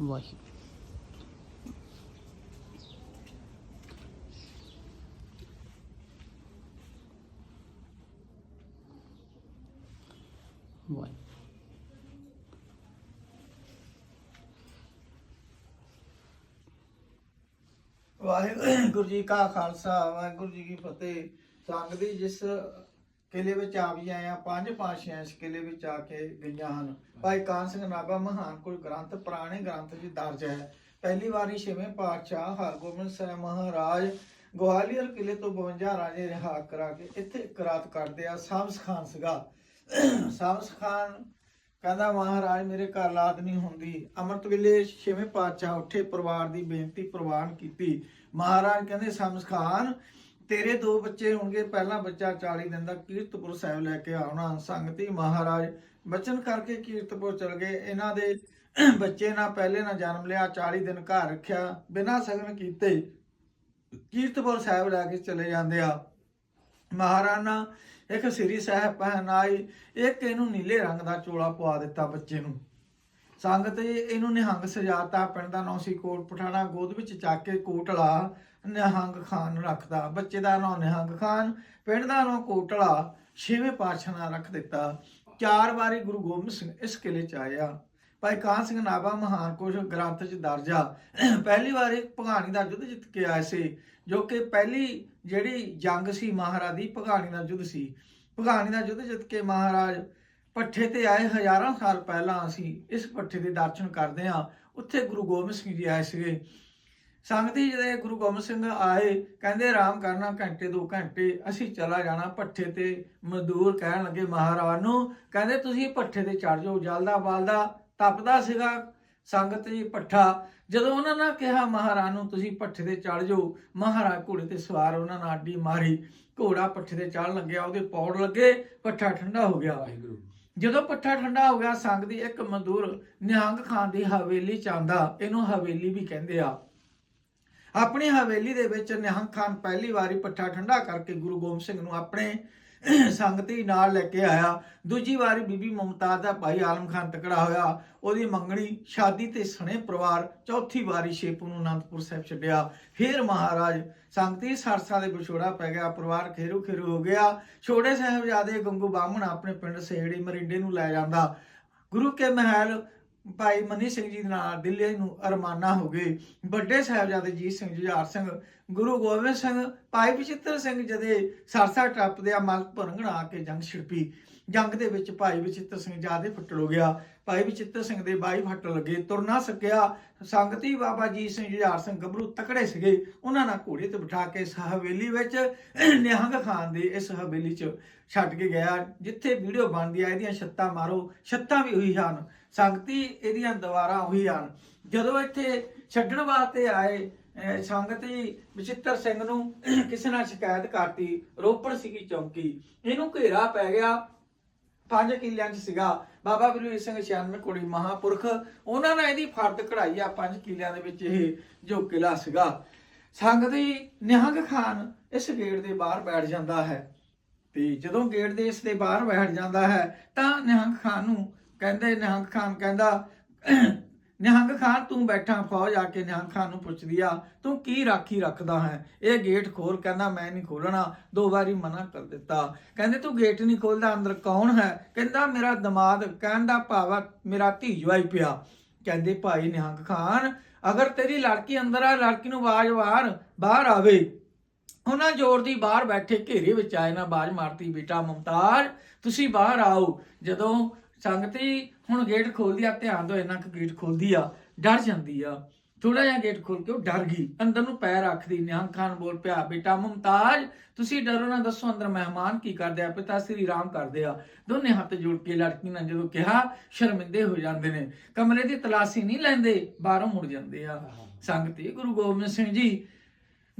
ਵਾਹਿਗੁਰੂ ਵਾਹਿਗੁਰੂ ਵਾਹਿਗੁਰੂ ਜੀ ਕਾ ਖਾਲਸਾ ਵਾਹਿਗੁਰੂ ਜੀ ਕੀ ਫਤਿਹ। ਸੰਗ ਦੀ ਜਿਸ ਕਿਲੇ ਵਿੱਚ ਆ ਵੀ ਆਏ ਪੰਜ ਪਾਸ਼ੀਆਂ ਇਸ ਕਿਲੇ ਵਿੱਚ ਆ ਕੇ ਗਈਆਂ ਹਨ। ਭਾਈ ਕਾਨ ਸਿੰਘ ਨਾਭਾ, ਮਹਾਨ ਕੋਈ ਗ੍ਰੰਥ, ਪੁਰਾਣੇ ਗ੍ਰੰਥ ਜੀ ਦਰਜ ਹੈ। ਪਹਿਲੀ ਵਾਰੀ ਛੇਵੇਂ ਪਾਤਸ਼ਾਹ ਹਰਗੋਬਿੰਦ ਸਾਹਿਬ ਮਹਾਰਾਜ ਗਵਾਲੀਅਰ ਕਿਲੇ ਤੋਂ 52 ਰਾਜੇ ਰਿਹਾ ਕਰਾ ਕੇ ਇੱਥੇ ਇੱਕ ਰਾਤ ਕੱਢਦੇ ਆ ਸਾਮਸ ਖਾਨ ਸੀਗਾ। ਸਾਮਸ ਖਾਨ ਕਹਿੰਦਾ, ਮਹਾਰਾਜ, ਮੇਰੇ ਘਰ ਲਾਦ ਨਹੀਂ ਹੁੰਦੀ। ਅੰਮ੍ਰਿਤ ਵੇਲੇ ਛੇਵੇਂ ਪਾਤਸ਼ਾਹ ਉੱਠੇ, ਪਰਿਵਾਰ ਦੀ ਬੇਨਤੀ ਪ੍ਰਵਾਨ ਕੀਤੀ। ਮਹਾਰਾਜ ਕਹਿੰਦੇ ਸਮਸ ਖਾਨ ਤੇਰੇ ਦੋ ਬੱਚੇ ਹੋਣਗੇ, ਪਹਿਲਾ ਬੱਚਾ 40 ਦਿਨ ਦਾ ਕੀਰਤਪੁਰ ਸਾਹਿਬ ਲੈ ਕੇ ਆਉਣਾ, ਸੰਗਤੀ ਮਹਾਰਾਜ। ਬਚਨ ਕਰਕੇ ਕੀਰਤਪੁਰ ਚਲ ਗਏ। ਇਹਨਾਂ ਦੇ ਬੱਚੇ ਨਾ ਪਹਿਲੇ ਨਾ ਜਨਮ ਲਿਆ 40 ਦਿਨ ਘਰ ਰੱਖਿਆ, ਬਿਨਾਂ ਸਗਨ ਕੀਤੇ ਕੀਰਤਪੁਰ ਸਾਹਿਬ ਲੈ ਕੇ ਚਲੇ ਜਾਂਦੇ ਆ। ਮਹਾਰਾਣਾ, ਇੱਕ ਸ੍ਰੀ ਸਾਹਿਬ ਪਹਿਨਾਈ, ਇੱਕ ਇਹਨੂੰ ਨੀਲੇ ਰੰਗ ਦਾ ਚੋਲਾ ਪਵਾ ਦਿੱਤਾ ਬੱਚੇ ਨੂੰ। ਸੰਗਤ ਇਹਨੂੰ ਨਿਹੰਗ ਸਜਾਤਾ, ਪਿੰਡ ਦਾ ਨਾਂ ਸੀ ਕੋਟ ਪਠਾਣਾ, ਗੋਦ ਵਿੱਚ ਚੱਕ ਕੇ ਕੋਟਲਾ ਨਿਹੰਗ ਖਾਨ ਰੱਖਦਾ ਬੱਚੇ ਦਾ ਨਾਂ ਨਿਹੰਗ ਖਾਨ, ਪਿੰਡ ਦਾ ਨਾਂ ਕੋਟਲਾ, ਛੇਵੇਂ ਪਾਤਸ਼ਾਹ ਨਾਲ ਰੱਖ ਦਿੱਤਾ। ਚਾਰ ਵਾਰੀ ਗੁਰੂ ਗੋਬਿੰਦ ਸਿੰਘ ਇਸ ਕਿਲੇ ਚ ਆਇਆ। ਭਾਈ ਕਾਨ ਸਿੰਘ ਨਾਭਾ ਮਹਾਨ ਕੁਝ ਗ੍ਰੰਥ ਚ ਦਰਜ। ਆ ਪਹਿਲੀ ਵਾਰ ਇੱਕ ਭਗਾਣੀ ਦਾ ਯੁੱਧ ਜਿੱਤ ਕੇ ਆਏ ਸੀ, ਜੋ ਕਿ ਪਹਿਲੀ ਜਿਹੜੀ ਜੰਗ ਸੀ ਮਹਾਰਾਜ ਦੀ ਭਗਾਣੀ ਦਾ ਯੁੱਧ ਸੀ। ਭਗਾਣੀ ਦਾ ਯੁੱਧ ਜਿੱਤ ਕੇ ਮਹਾਰਾਜ ਪੱਠੇ ਤੇ ਆਏ ਹਜ਼ਾਰਾਂ ਸਾਲ ਪਹਿਲਾਂ ਅਸੀਂ ਇਸ ਪੱਠੇ ਦੇ ਦਰਸ਼ਨ ਕਰਦੇ ਹਾਂ। ਉੱਥੇ ਗੁਰੂ ਗੋਬਿੰਦ ਸਿੰਘ ਜੀ ਆਏ ਸੀਗੇ। ਸੰਗਤੀ ਜਿਹੜੇ ਗੁਰੂ ਗੋਬਿੰਦ ਸਿੰਘ ਆਏ, ਕਹਿੰਦੇ, ਆਰਾਮ ਕਰਨਾ ਘੰਟੇ, ਦੋ ਘੰਟੇ, ਅਸੀਂ ਚਲਾ ਜਾਣਾ ਪੱਠੇ ਤੇ। ਮਜ਼ਦੂਰ ਕਹਿਣ ਲੱਗੇ ਮਹਾਰਾਜ ਨੂੰ ਕਹਿੰਦੇ, ਤੁਸੀਂ ਪੱਠੇ ਤੇ ਚੜ ਜਾਓ, ਜਲਦਾ ਬਲਦਾ ਤਪਦਾ ਸੀਗਾ ਸੰਗਤ ਜੀ ਪੱਠਾ। ਜਦੋਂ ਉਹਨਾਂ ਨੇ ਕਿਹਾ ਮਹਾਰਾਜ ਨੂੰ ਤੁਸੀਂ ਪੱਠੇ ਤੇ ਚੜ ਜਾਓ। ਮਹਾਰਾਜ ਘੋੜੇ ਤੇ ਸਵਾਰ ਉਹਨਾਂ ਨਾਲ ਆਡੀ ਮਾਰੀ, ਘੋੜਾ ਪੱਠੇ ਤੇ ਚੜਨ ਲੱਗਿਆ, ਉਹਦੇ ਪੌੜ ਲੱਗੇ, ਪੱਠਾ ਠੰਡਾ ਹੋ ਗਿਆ। ਵਾਹਿਗੁਰੂ। ਜਦੋਂ ਪੱਠਾ ਠੰਡਾ ਹੋ ਗਿਆ, ਸੰਗ ਦੀ ਇੱਕ ਮਜ਼ਦੂਰ ਨਿਹੰਗ ਖਾਨ ਦੀ ਹਵੇਲੀ ਚ ਆਂਦਾ ਇਹਨੂੰ ਹਵੇਲੀ ਵੀ ਕਹਿੰਦੇ ਆ। ਆਪਣੀ ਹਵੇਲੀ ਦੇ ਵਿੱਚ ਨਿਹੰਗ ਖਾਨ ਪਹਿਲੀ ਵਾਰੀ ਪੱਠਾ ਠੰਡਾ ਕਰਕੇ ਗੁਰੂ ਗੋਬਿੰਦ ਸਿੰਘ ਨੂੰ ਆਪਣੇ ਸੰਗਤੀ ਨਾਲ ਲੈ ਕੇ ਆਇਆ। ਦੂਜੀ ਵਾਰੀ ਬੀਬੀ ਮੁਮਤਾਜ਼ ਦਾ ਭਾਈ ਆਲਮ ਖਾਨ ਤਕੜਾ ਹੋਇਆ। ਉਹਦੀ ਮੰਗਣੀ ਸ਼ਾਦੀ ਤੇ ਸਣੇ ਪਰਿਵਾਰ ਚੌਥੀ ਵਾਰੀ ਸ਼ੇਪੂ ਨੂੰ ਅਨੰਦਪੁਰ ਸਾਹਿਬ ਛੱਡਿਆ। ਫਿਰ ਮਹਾਰਾਜ ਸੰਗਤੀ ਸਰਸਾ ਦੇ ਵਿਛੋੜਾ ਪੈ ਗਿਆ। ਪਰਿਵਾਰ ਖੇਰੂ ਖੇਰੂ ਹੋ ਗਿਆ। ਛੋੜੇ ਸਾਹਿਬਜ਼ਾਦੇ ਗੰਗੂ ਬਾਹਮਣ ਆਪਣੇ ਪਿੰਡ ਸੇੜੀ ਮਰਿੰਡੇ ਨੂੰ ਲੈ ਜਾਂਦਾ। ਗੁਰੂ ਕੇ ਮਹਿਲ ਭਾਈ ਮਨੀ ਸਿੰਘ ਜੀ ਨਾਲ ਦਿੱਲੀ ਨੂੰ ਅਰਮਾਨਾ ਹੋ ਗਏ। ਵੱਡੇ ਸਾਹਿਬਜ਼ਾਦੇ ਜੀਤ ਸਿੰਘ, ਜੁਝਾਰ ਸਿੰਘ, ਗੁਰੂ ਗੋਬਿੰਦ ਸਿੰਘ, ਭਾਈ ਵਿਚਿੱਤਰ ਸਿੰਘ ਜਦੇ ਸਰਸਾ ਟੱਪਦੇ ਆ ਮਲ ਭਰੰਗਣਾ ਕੇ ਜੰਗ ਛਿੜਪੀ। ਜੰਗ ਦੇ ਵਿੱਚ ਭਾਈ ਵਿਚਿੱਤਰ ਸਿੰਘ ਜਿਆਦੇ ਫੱਟ ਹੋ ਗਿਆ। ਭਾਈ ਵਿਚਿੱਤਰ ਸਿੰਘ ਦੇ ਬਾਈ ਫੱਟ ਲੱਗੇ, ਤੁਰ ਨਾ ਸਕਿਆ। ਸੰਗਤੀ ਬਾਬਾ ਜੀ ਸਿੰਘ ਜੁਝਾਰ ਸਿੰਘ ਗੱਭਰੂ ਤਕੜੇ ਸੀਗੇ। ਉਹਨਾਂ ਨਾਲ ਘੋੜੇ ਤੇ ਬਿਠਾ ਕੇ ਹਵੇਲੀ ਵਿੱਚ ਨਿਹੰਗ ਖਾਨ ਦੇ ਇਸ ਹਵੇਲੀ 'ਚ ਛੱਡ ਕੇ ਗਿਆ। ਜਿੱਥੇ ਵੀਡੀਓ ਬਣਦੀ ਆ, ਇਹਦੀਆਂ ਛੱਤਾਂ ਮਾਰੋ, ਛੱਤਾਂ ਵੀ ਉਹੀ ਹਨ। ਸੰਗਤੀ ਇਹਦੀਆਂ ਦੀਵਾਰਾਂ ਉਹੀ ਹਨ। ਜਦੋਂ ਇੱਥੇ ਛੱਡਣ ਵਾਸਤੇ ਆਏ ਸੰਗਤੀ ਵਿਚਿੱਤਰ ਸਿੰਘ ਨੂੰ ਕਿਸੇ ਨਾਲ ਸ਼ਿਕਾਇਤ ਕਰਤੀ। ਰੋਪੜ ਸੀਗੀ ਚੌਂਕੀ। ਇਹਨੂੰ ਘੇਰਾ ਪੈ ਗਿਆ। ਪੰਜ ਕਿੱਲਿਆਂ 'ਚ ਸੀਗਾ। ਬਾਬਾ ਬਲਵੀਰ ਸਿੰਘ 96 ਕੁੜੀ ਮਹਾਪੁਰਖ, ਉਹਨਾਂ ਨੇ ਇਹਦੀ ਫਰਦ ਕਢਾਈ ਆ, ਪੰਜ ਕਿੱਲਿਆਂ ਦੇ ਵਿੱਚ ਇਹ ਜੋ ਕਿਲਾ ਸੀਗਾ। ਸੰਗਤੀ ਨਿਹੰਗ ਖਾਨ ਇਸ ਗੇਟ ਦੇ ਬਾਹਰ ਬੈਠ ਜਾਂਦਾ ਹੈ। ਤੇ ਜਦੋਂ ਗੇਟ ਦੇ ਇਸ ਦੇ ਬਾਹਰ ਬੈਠ ਜਾਂਦਾ ਹੈ, ਤਾਂ ਨਿਹੰਗ ਖਾਨ ਨੂੰ ਕਹਿੰਦੇ, ਨਿਹੰਗ ਖਾਨ ਕਹਿੰਦਾ ਖਾਨ, ਤੂੰ ਬੈਠਾ ਫੌਜ ਆ ਕੇ ਨਿਹੰਗ ਖਾਨ ਨੂੰ ਪੁੱਛਦੀ ਆ, ਤੂੰ ਕੀ ਰਾਖੀ ਰੱਖਦਾ ਹੈ? ਇਹ ਗੇਟ ਖੋਲ, ਕਹਿੰਦਾ, ਮੈਂ ਨਹੀਂ ਖੋਲਣਾ। ਦੋ ਵਾਰੀ ਮਨਾ ਕਰ ਦਿੱਤਾ। ਕਹਿੰਦੇ, ਤੂੰ ਗੇਟ ਨਹੀਂ ਖੋਲਦਾ, ਅੰਦਰ ਕੌਣ ਹੈ? ਕਹਿੰਦਾ, ਮੇਰਾ ਦਮਾਦ ਕਹਿਣ ਦਾ ਮੇਰਾ ਧੀ ਜਵਾਈ ਪਿਆ। ਕਹਿੰਦੇ, ਭਾਈ ਨਿਹੰਗ ਖਾਨ, ਅਗਰ ਤੇਰੀ ਲੜਕੀ ਅੰਦਰ ਆ, ਲੜਕੀ ਨੂੰ ਆਵਾਜ਼ ਵਾਰ ਬਾਹਰ ਆਵੇ। ਉਹਨਾਂ ਜ਼ੋਰ ਦੀ ਬਾਹਰ ਬੈਠੇ ਘੇਰੇ ਵਿੱਚ ਆਏ ਨਾ ਬਾਜ ਮਾਰਤੀ, ਬੇਟਾ ਮਮਤਾਜ, ਤੁਸੀਂ ਬਾਹਰ ਆਓ। ਜਦੋਂ ਸੰਗਤੀ ਹੁਣ ਗੇਟ ਖੋਲਦੀ ਆ, ਧਿਆਨ ਦਿਓ ਇਹਨਾਂ ਕਿ ਗੇਟ ਖੋਲਦੀ ਆ। ਡਰ ਜਾਂਦੀ ਆ। ਥੋੜਾ ਜਿਹਾ ਗੇਟ ਖੋਲ ਕੇ ਉਹ ਡਰ ਗਈ। ਅੰਦਰ ਨੂੰ ਪੈਰ ਰੱਖਦੀ, ਨਿਹੰਗ ਖਾਨ ਬੋਲ ਪਿਆ, ਬੇਟਾ ਮਮਤਾਜ, ਤੁਸੀਂ ਡਰੋ ਨਾ, ਦੱਸੋ ਅੰਦਰ ਮਹਿਮਾਨ ਕੀ ਕਰਦੇ ਆ? ਪਿਤਾ ਸ੍ਰੀ ਰਾਮ ਕਰਦੇ ਆ। ਦੋਨੇ ਹੱਥ ਜੋੜ ਕੇ ਲੜਕੀ ਨੇ ਜਦੋਂ ਕਿਹਾ, ਸ਼ਰਮਿੰਦੇ ਹੋ ਜਾਂਦੇ ਨੇ। ਕਮਰੇ ਦੀ ਤਲਾਸ਼ੀ ਨਹੀਂ ਲੈਂਦੇ, ਬਾਹਰੋਂ ਮੁੜ ਜਾਂਦੇ ਆ। ਸੰਗਤੀ ਗੁਰੂ ਗੋਬਿੰਦ ਸਿੰਘ ਜੀ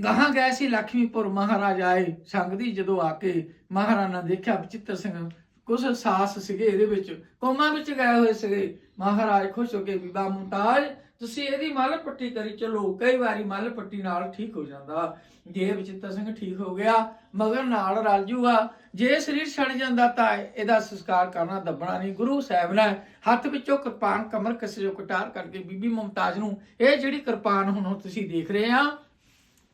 ਗਾਹਾਂ ਗਏ ਸੀ, ਲਖਮੀਪੁਰ ਮਹਾਰਾਜ ਆਏ। ਸੰਗ ਦੀ ਜਦੋਂ ਆ ਕੇ ਮਹਾਰਾਣਾ ਦੇਖਿਆ ਬਚਿੱਤਰ ਸਿੰਘ ਕੁਝ ਸਾਸ ਸੀਗੇ ਇਹਦੇ ਵਿੱਚ। ਕੋਮਾ ਵਿੱਚ ਗਏ ਹੋਏ ਸੀਗੇ। ਮਹਾਰਾਜ ਖੁਸ਼ ਹੋ ਕੇ, ਬੀਬਾ ਮੁਮਤਾਜ, ਤੁਸੀਂ ਇਹਦੀ ਮੱਲ ਪੱਟੀ ਕਰੀ ਚਲੋ। ਕਈ ਵਾਰੀ ਮੱਲ ਪੱਟੀ ਨਾਲ ਠੀਕ ਹੋ ਜਾਂਦਾ। ਜੇ ਵਿਚਿੱਤਰ ਸਿੰਘ ਠੀਕ ਹੋ ਗਿਆ, ਮਗਰ ਨਾਲ ਰਲ ਜੂਗਾ ਜੇ ਸਰੀਰ ਛੜ ਜਾਂਦਾ ਤਾਂ ਇਹਦਾ ਸੰਸਕਾਰ ਕਰਨਾ ਦੱਬਣਾ ਨਹੀਂ। ਗੁਰੂ ਸਾਹਿਬ ਨੇ ਹੱਥ ਵਿੱਚੋਂ ਕਿਰਪਾਨ ਕਮਰ ਕਿਸੇ ਜੋ ਕਟਾਰ ਕਰਕੇ ਬੀਬੀ ਮੁਮਤਾਜ਼ ਨੂੰ ਇਹ ਜਿਹੜੀ ਕਿਰਪਾਨ ਹੁਣ ਤੁਸੀਂ ਦੇਖ ਰਹੇ ਆ,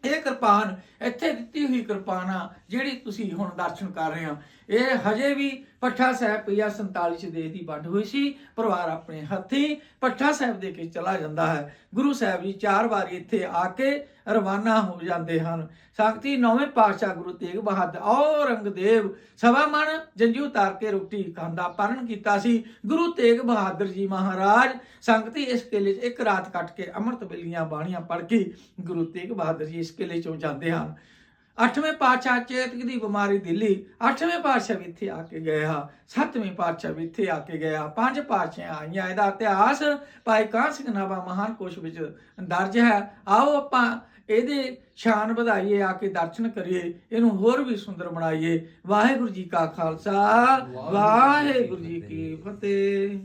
ਇਹ ਕਿਰਪਾਨ ਇੱਥੇ ਦਿੱਤੀ ਹੋਈ ਕਿਰਪਾਨ ਆ ਜਿਹੜੀ ਤੁਸੀਂ ਹੁਣ ਦਰਸ਼ਨ ਕਰ ਰਹੇ ਆ। ਇਹ ਹਜੇ ਵੀ ਪੱਠਾ ਸਾਹਿਬ ਪਈਆ 47 ਚ ਦੇਸ਼ ਦੀ ਵੰਡ ਹੋਈ ਸੀ, ਪਰਿਵਾਰ ਆਪਣੇ ਹੱਥੀ ਪੱਠਾ ਸਾਹਿਬ ਦੇ ਕੇ ਚਲਾ ਜਾਂਦਾ ਹੈ। ਗੁਰੂ ਸਾਹਿਬ ਜੀ ਚਾਰ ਵਾਰੀ ਇੱਥੇ ਆ ਕੇ ਰਵਾਨਾ ਹੋ ਜਾਂਦੇ ਹਨ। ਸੰਗਤੀ ਨੌਵੇਂ ਪਾਤਸ਼ਾਹ ਗੁਰੂ ਤੇਗ ਬਹਾਦਰ ਔਰੰਗਜ਼ੇਬ ਸਵਾ ਮਨ ਜੰਜੂ ਉਤਾਰ ਕੇ ਰੋਟੀ ਖਾਂਦਾ ਪਾਲਣ ਕੀਤਾ ਸੀ। ਗੁਰੂ ਤੇਗ ਬਹਾਦਰ ਜੀ ਮਹਾਰਾਜ ਸੰਗਤੀ ਇਸ ਕਿਲੇ 'ਚ ਇੱਕ ਰਾਤ ਕੱਟ ਕੇ ਅੰਮ੍ਰਿਤ ਵੇਲੀਆਂ ਬਾਣੀਆਂ ਪੜ੍ਹ ਕੇ ਗੁਰੂ ਤੇਗ ਬਹਾਦਰ ਜੀ ਇਸ ਕਿਲੇ 'ਚੋਂ ਜਾਂਦੇ ਹਨ। ਅੱਠਵੇਂ ਪਾਤਸ਼ਾਹ ਚੇਤਕ ਦੀ ਬਿਮਾਰੀ ਦਿੱਲੀ ਅੱਠਵੇਂ ਪਾਤਸ਼ਾਹ ਵੀ ਇੱਥੇ ਆ ਕੇ ਗਏ ਆ ਸੱਤਵੇਂ ਪਾਤਸ਼ਾਹ ਵੀ ਇੱਥੇ ਆ ਕੇ ਗਿਆ ਪੰਜ ਪਾਤਸ਼ਾਹ ਆਈਆਂ ਇਹਦਾ ਇਤਿਹਾਸ ਭਾਈ ਕਾਹਨ ਸਿੰਘ ਨਾਭਾ ਮਹਾਨ ਕੋਸ਼ ਵਿੱਚ ਦਰਜ ਹੈ। ਆਓ ਆਪਾਂ ਇਹਦੇ ਸ਼ਾਨ ਵਧਾਈਏ ਆ ਕੇ ਦਰਸ਼ਨ ਕਰੀਏ ਇਹਨੂੰ ਹੋਰ ਵੀ ਸੁੰਦਰ ਬਣਾਈਏ। ਵਾਹਿਗੁਰੂ ਜੀ ਕਾ ਖਾਲਸਾ ਵਾਹਿਗੁਰੂ ਜੀ ਕੀ ਫਤਿਹ।